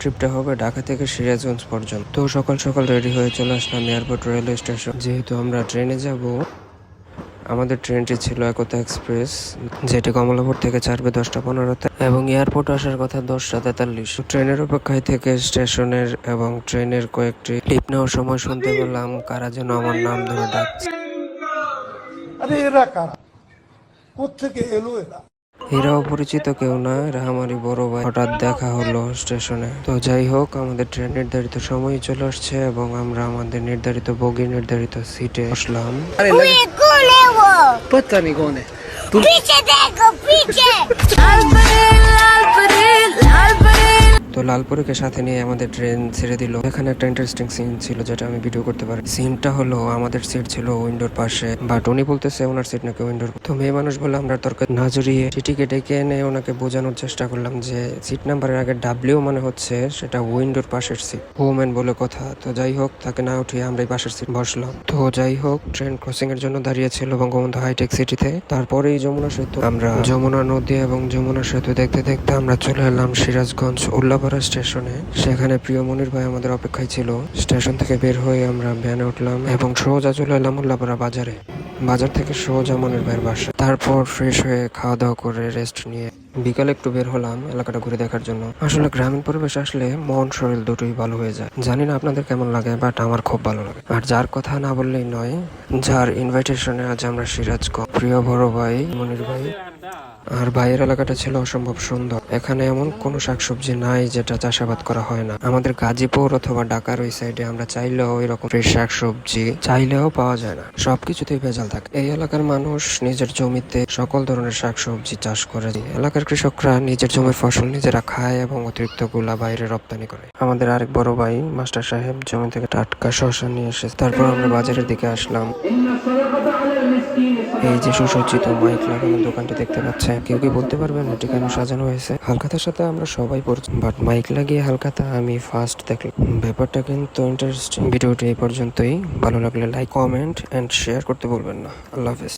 ট্রিপটা হবে ঢাকা থেকে সিরাজগঞ্জ পর্যন্ত। তো সকাল সকাল রেডি হয়ে চলে আসলাম এয়ারপোর্ট রেলওয়ে স্টেশন। যেহেতু আমরা ট্রেনে যাব, আমাদের ট্রেনটি ছিল একতা এক্সপ্রেস, যেটি কমলাপুর থেকে ছাড়বে দশটা পনেরোতে, এবং এয়ারপোর্ট আসার কথা দশটা তেতাল্লিশ। ট্রেনের অপেক্ষায় থেকে স্টেশনের এবং ট্রেনের কয়েকটি ক্লিপ নেওয়ার সময় শুনতে পেলাম কারা যেন আমার নাম ধরে ডাকছে। আরে এরা কারা? কোথেকে এলো এরা? হীরা অপরিচিত কেউ না এরা আমারই বড় ভাই। হঠাৎ দেখা হলো স্টেশনে। তো যাই হোক আমাদের ট্রেন নির্ধারিত সময় চলে আসছে এবং আমরা আমাদের নির্ধারিত বগি নির্ধারিত সিটে বসলাম দেখো তো লালপুরকে সাথে নিয়ে আমাদের ট্রেন ছেড়ে দিল। এখানে একটা ইন্টারেস্টিং সিন ছিল যেটা আমি ভিডিও করতে পারি। সিনটা হলো, আমাদের সিট ছিল উইন্ডোর পাশে। বাট উনি বলতেছে, ওনার সিট নাকি উইন্ডোর তো মেয়ে মানুষ বলে আমরা তর্ক না জড়িয়ে টিটিকে ডেকে এনে ওনাকে বোঝানোর চেষ্টা করলাম যে সিট নাম্বারের আগে ডাব্লিউ মানে হচ্ছে সেটা উইন্ডোর পাশের সিট ওমেন বলে কথা। তো যাই হোক, তাকে না উঠিয়ে আমরা এই পাশের সিট বসলাম। তো যাই হোক ট্রেন ক্রসিং এর জন্য দাঁড়িয়েছিল বঙ্গবন্ধু হাইটেক সিটিতে তারপরেই যমুনা সেতু। আমরা যমুনা নদী এবং যমুনা সেতু দেখতে দেখতে আমরা চলে এলাম সিরাজগঞ্জ উল্লাপাড়া স্টেশনে, সেখানে প্রিয় মনির ভাই আমাদের অপেক্ষায় ছিল। স্টেশন থেকে বের হয়ে আমরা ভ্যানে উঠলাম এবং সোজা চলে এলাম উল্লাপাড়া বাজারে। বাজার থেকে সোজা মনির ভাইয়ের বাসা। তারপর ফ্রেশ হয়ে খাওয়া দাওয়া করে রেস্ট নিয়ে বিকালে একটু বের হলাম এলাকাটা ঘুরে দেখার জন্য। আসলে গ্রামীণ পরিবেশ আসলে মন, শরীর দুটোই ভালো হয়ে যায়। জানি না আপনাদের কেমন লাগে বাট আমার খুব ভালো লাগে। আর যার কথা না বললেই নয়, যার ইনভাইটেশনে আজ আমরা সিরাজগঞ্জ। প্রিয় বড় ভাই মনির ভাই আর বাইরের এলাকাটা ছিল অসম্ভব সুন্দর। এখানে এমন কোনো শাকসবজি নাই যেটা চাষাবাদ করা হয় না। আমাদের গাজীপুর অথবা ঢাকার ওই সাইডে আমরা চাইলেও এরকম ফ্রেশ শাকসবজি চাইলেও পাওয়া যায় না। সবকিছুতেই ভেজাল থাকে। এই এলাকার মানুষ নিজের জমিতে সকল ধরনের শাকসবজি চাষ করে। এলাকার কৃষকরা নিজের জমির ফসল নিজেরা খায় এবং অতিরিক্তগুলা বাইরে রপ্তানি করে। আমাদের আরেক বড় ভাই মাস্টার সাহেব জমি থেকে টাটকা শসা নিয়ে এসে তারপর আমরা বাজারের দিকে আসলাম। এই যে সুসজ্জিত মাইক লাগানো দোকানটা দেখতে পাচ্ছেন কেউ কি বলতে পারবেন এটা কেন সাজানো হয়েছে? হালকাতার সাথে আমরা সবাই পড়ছি বাট মাইক লাগিয়ে হালকাতা আমি ফার্স্ট দেখলাম। ব্যাপারটা কিন্তু ইন্টারেস্টিং ভিডিওটি এই পর্যন্তই। ভালো লাগলে লাইক কমেন্ট এন্ড শেয়ার করতে বলবেন না। আল্লাহ হাফেজ।